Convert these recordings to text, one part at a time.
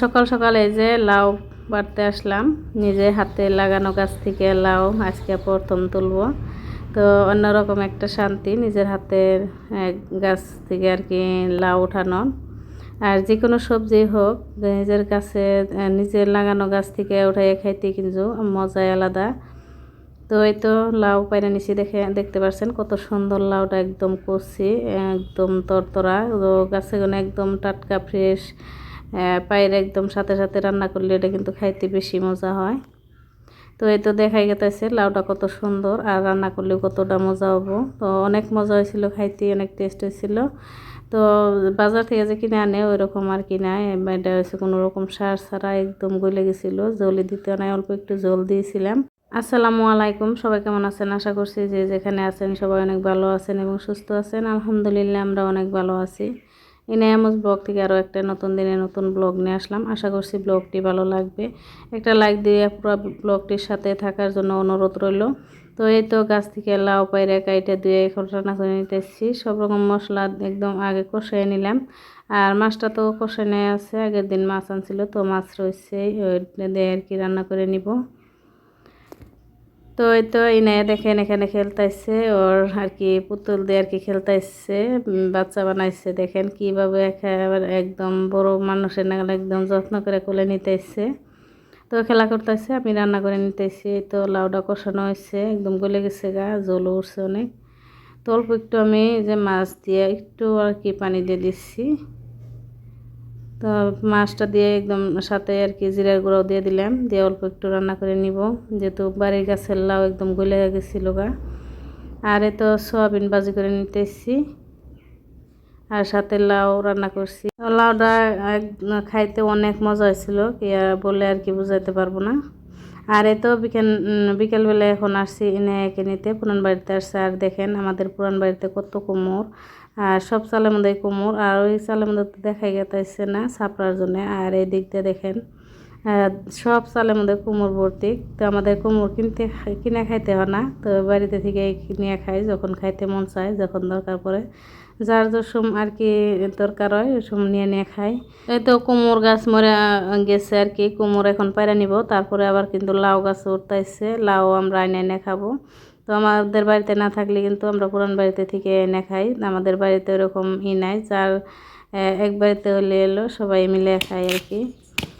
সকাল সকাল এই যে লাউ বাড়তে আসলাম। নিজে হাতে লাগানো গাছ থেকে লাউ আজকে প্রথম তুলবো। তো অন্যরকম একটা শান্তি, নিজের হাতের গাছ থেকে আর কি লাউ উঠানো আর যে কোনো সবজি হোক, নিজের গাছে নিজের লাগানো গাছ থেকে উঠাই খাইতে কিন্তু মজাই আলাদা। তো এই তো লাউ পাইনা নিচে দেখে, দেখতে পাচ্ছেন কত সুন্দর লাউটা একদম কচি, একদম তরতরা। তো গাছে কোনো একদম টাটকা ফ্রেশ পায়ের একদম সাথে সাথে রান্না করলে এটা কিন্তু খাইতে বেশি মজা হয়। তো এই তো দেখাই গেতেছে লাউটা কত সুন্দর আর রান্না করলেও কতটা মজা হব। তো অনেক মজা হয়েছিল, খাইতে অনেক টেস্ট হয়েছিল। তো বাজার থেকে যে কিনে আনে ওই রকম আর কিনা এটা হয়েছে কোনো রকম সার ছাড়া একদম গলে গেছিল জলে দিতে নাই, অল্প একটু জল দিয়েছিলাম। আসসালামু আলাইকুম, সবাই কেমন আছেন? আশা করছি যে যেখানে আছেন সবাই অনেক ভালো আছেন এবং সুস্থ আছেন। আলহামদুলিল্লাহ, আমরা অনেক ভালো আছি। ইনায়ামস ব্লগ থেকে আরও একটা নতুন দিনে নতুন ব্লগ নিয়ে আসলাম। আশা করছি ব্লগটি ভালো লাগবে। একটা লাইক দিয়ে পুরো ব্লগটির সাথে থাকার জন্য অনুরোধ রইল। তো এই তো গাছ থেকে লাউ পায়রা কাইটে দিয়ে এখন রান্না করে নিতেছি। সব রকম মশলা একদম আগে কষিয়ে নিলাম। আর মাছটা তো কষে নেওয়া আছে, আগের দিন মাছ আনছিল, তো মাছ রয়েছে দিয়ে আর কি রান্না করে নিব। তো এই তো এনে দেখেন, এখানে খেলতেছে ওর আর কি পুতুল দিয়ে আর কি খেলতেছে বাচ্চা বানাইছে। দেখেন কীভাবে একদম বড় মানুষের নাগাল একদম যত্ন করে কোলে নিতেছে তো খেলা করতেছে আমি রান্না করে নিতেছি তো লাউডা কষানো হয়েছে একদম গলে গেছে গা জল উঠছে অনেক। তো অল্প একটু আমি যে মাছ দিয়ে একটু আর কি পানি দিয়ে দিচ্ছি। তো মাছটা দিয়ে একদম সাথে আর কি জিরার গুঁড়াও দিয়ে দিলাম। দিয়ে অল্প একটু রান্না করে নিব। যেহেতু বাড়ির গাছের লাউ একদম গলে গেছিল গা। আর এ তো সয়াবিন বাজি করে নিতেছি। আর সাথে লাউ রান্না করছি। লাউটা খাইতে অনেক মজা হয়েছিল, কি আর বলে আর কি বুঝাইতে পারব না। আর এতো বিকেল বিকেলবেলা এখন আসছি, এনে একে নিতে। পুরান বাড়িতে আসছে, আর দেখেন আমাদের পুরান বাড়িতে কত কোমর, আর সব চালের মধ্যে কোমর, আর ওই চালের মধ্যে তো দেখাই গেতেছে না, ছাপড়ার জন্য। আর এই দিক দিয়ে দেখেন সব চালের মধ্যে কোমর ভর্তি। তো আমাদের কোমর কিনতে কিনে খাইতে হয় না। তো বাড়িতে থেকে কিনে খাই যখন খাইতে মন চায়, যখন দরকার পড়ে। যার যেসম আর কি দরকার হয় ওসম নিয়ে নিয়ে খাই। এই তো কোমর গাছ মরে গেছে আর কি। কোমর এখন পায়রা নিব। তারপরে আবার কিন্তু লাউ গাছ উঠতেছে লাউ আমরা এনে এনে খাব। তো আমাদের বাড়িতে না থাকলে কিন্তু আমরা পুরান বাড়িতে থেকে এনে খাই। আমাদের বাড়িতে ওরকম ই নাই। যার এক বাড়িতে হলে এলো, সবাই মিলে খাই আর কি।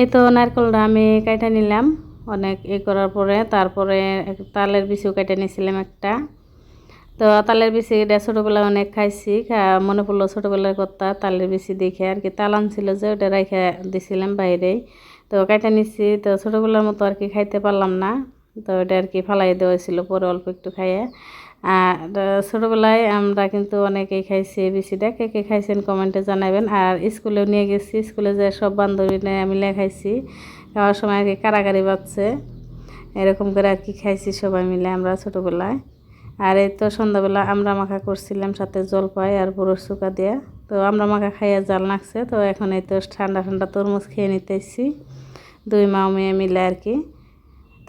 এই তো নারকেলটা আমি কাইটা নিলাম। অনেক এ করার পরে তারপরে তালের বিচিও কেটে নিয়েছিলাম একটা। তো তালের বিচি এটা ছোটোবেলায় অনেক খাইছি মনে পড়ল ছোটোবেলার কথা, তালের বিচি দেখে আর কি তাল আনছিল যে ওটা রেখে দিছিলাম বাইরেই। তো কাইটা নিছি, তো ছোটোবেলার মতো আর কি খাইতে পারলাম না। তো ওটা আর কি ফালাই দেওয়া হয়েছিল, পরে অল্প একটু খাইয়ে। আর ছোটোবেলায় আমরা কিন্তু অনেকেই খাইছি এই বিচিটা কে কে খাইছেন কমেন্টে জানাবেন। আর স্কুলেও নিয়ে গেছি, স্কুলে যে সব বান্ধবী মিলে খাইছি খাওয়ার সময় আর কি কারাগারি বাচ্চে এরকম করে আর কি খাইছি সবাই মিলে আমরা ছোটোবেলায়। আর এই তো সন্ধ্যাবেলা আমরা মাখা করছিলাম, সাথে জলপাই আর বরফ চুকা দিয়ে। তো আমরা মাখা খাইয়া জাল নাকছে, তো এখন এই তো ঠান্ডা ঠান্ডা তরমুজ খেয়ে নিতেছি। দুই মা মেয়ে মিলে আর কি।